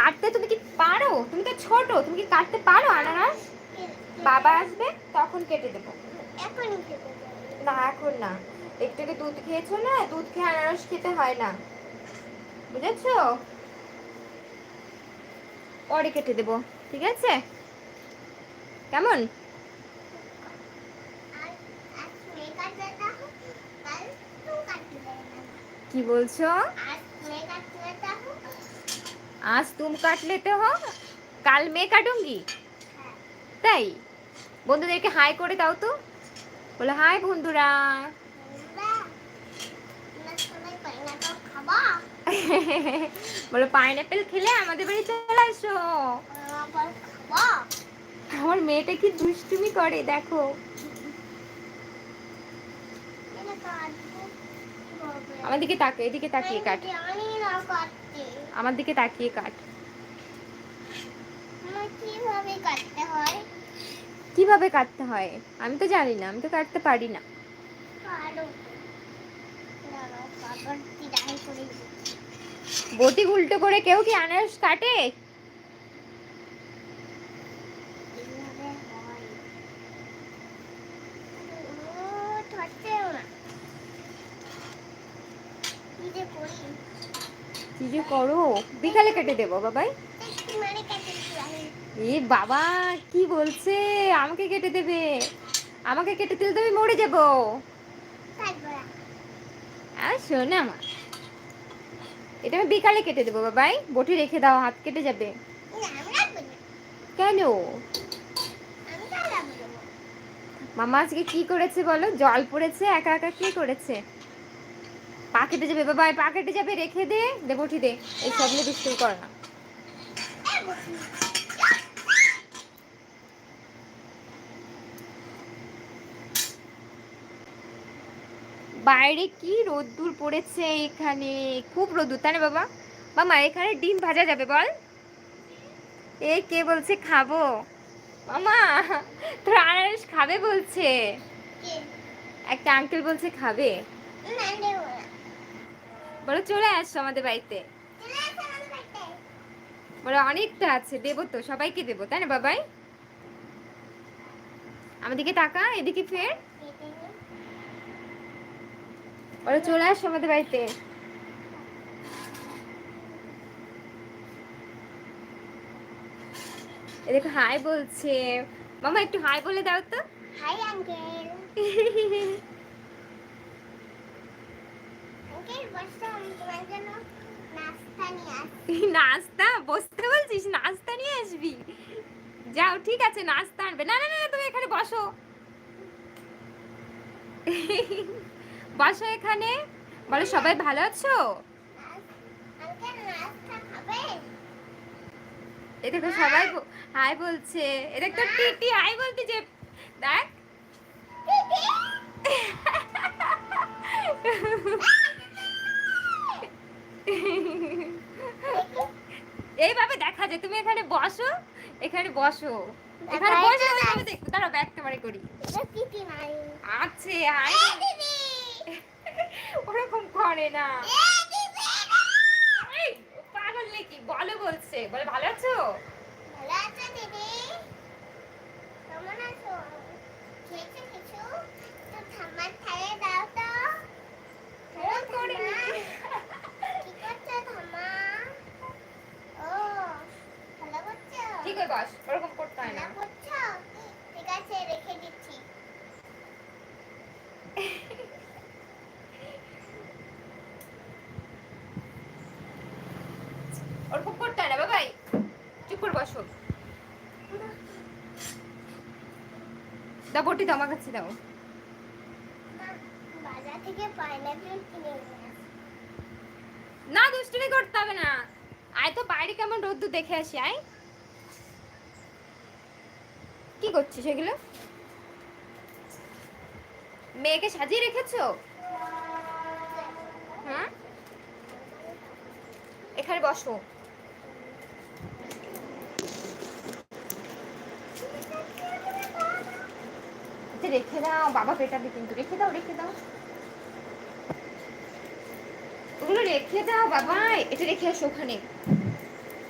কাটতে তুমি কি পারো? তুমি তো ছোট তুমি কি কাটতে পারো আনারস? বাবা আসবে তখন কেটে দেবো। না এখন না। একটু কি দুধ খেয়েছো না? দুধ খেয়ে আনারস খেতে হয় না। বুঝেছ? পরে কেটে দেবো ঠিক আছে? কেমন? কি বলছো? আজ তুম কাট লেতে হো কাল মে কাটুঙ্গি তাই বন্ধুদেরকে হাই করে দাও তো বলো হাই বন্ধুরা मैं सुनाई पाइना तो खाबा বলো পাইনাপেল খেলে আমাদের বাড়ি চলে আসো वहाँ पर खाबा আমার মেয়েটা কি দুষ্টুমি করে দেখো मैंने काट আমার দিকে তাকে এদিকে তাকিয়ে কাট জানি না কাটতে আমার দিকে তাকিয়ে কাট। কীভাবে কাটতে হয়? কীভাবে কাটতে হয়? আমি তো জানি না আমি তো কাটতে পারি না। বটি উল্টো করে কেউ কি আনারস কাটে? এইভাবে ও ধরছেও না। কি যে করি। কি যে করো? বিকালে কেটে দেবো, বাবাই। এ বাবা, কি বলছে? আমাকে কেটে দেবে। আমাকে কেটে দিলে তো আমি মরে যাব। আর শোনে আমার এটা আমি বিকালে কেটে দেবো, বাবাই। বটি রেখে দাও, হাত কেটে যাবে। কেন? মামা আজকে কি করেছে বলো? জল পড়েছে, একা একা কি করেছে? পা কেটে যাবে বাবা পা কেটে যাবে রেখে দে দে বটি দে। এই সব নিয়ে দুষ্টুমি কর না। বাইরে কি রোদ্দুর পড়েছে এখানে? খুব রোদ্দুর তাই না বাবা? মামা এখানে ডিম ভাজা যাবে বল। এ কে বলছে খাব? মামা তোর আনারস খাবে বলছে। একটা আঙ্কেল বলছে খাবে। দেবো বলো চলে আসো আমাদের বাড়িতে। বলো অনেকটা আছে দেবো তো সবাইকে দেবো তাই না বাবাই? আমাদেরকে টাকা এদিকে ফের। বলো চলে আসছো আমাদের বাড়িতে। দেখো হাই বলছে। মামা একটু হাই বলে দাও তো। হাই আঙ্কেল আঙ্কেল বসো আমি তোমার জন্য নাস্তা বসতে বলছিস? নাস্তা নিয়ে আসবি? যাও ঠিক আছে নাস্তা আনবে। না না না তুমি এখানে বসো। বসো এখানে। বলো সবাই ভালো আছো? এ দেখো সবাই হাই বলছে। এ দেখ তোর টিটি হাই বলতে যে দেখ। এইভাবে দেখা যায়। তুমি এখানে বসো এখানে বসো। এখানে বসে তো না। ওইভাবে দেখো। দাঁড়াও ব্যাগ ক্যামেরা করি। আছে হাই ওরকম করে না। পাগল নাকি? বলো বলছে। বলে ভালো আছো? ভালো আছো দিদি। কেমন আছো? খেয়েছো কিছু? তো থালে দাও তো ফোন করিনি কি করছ ঠাম্মা ও ভালো করছ ঠিক আছে বস ওরকম করতে হয় না। ঠিক আছে রেখে দিচ্ছি করতে হয় না বাবাই চুপ করে বসো। দাও, বটি দাও, আমার কাছে দাও। না, দুষ্টুমি করতে হবে না। আয় তো, বাইরে কেমন রোদ্দুর দেখে আসি, আয়। কি করছিস এগুলো? মেয়েকে সাজিয়ে রেখেছো? হ্যাঁ? এখানে বসো। এটা রেখে দাও, বাবা পেটাবে কিন্তু। রেখে দাও রেখে দাও। ওগুলো রেখে দাও বাবা এটা রেখে আসো ওখানে।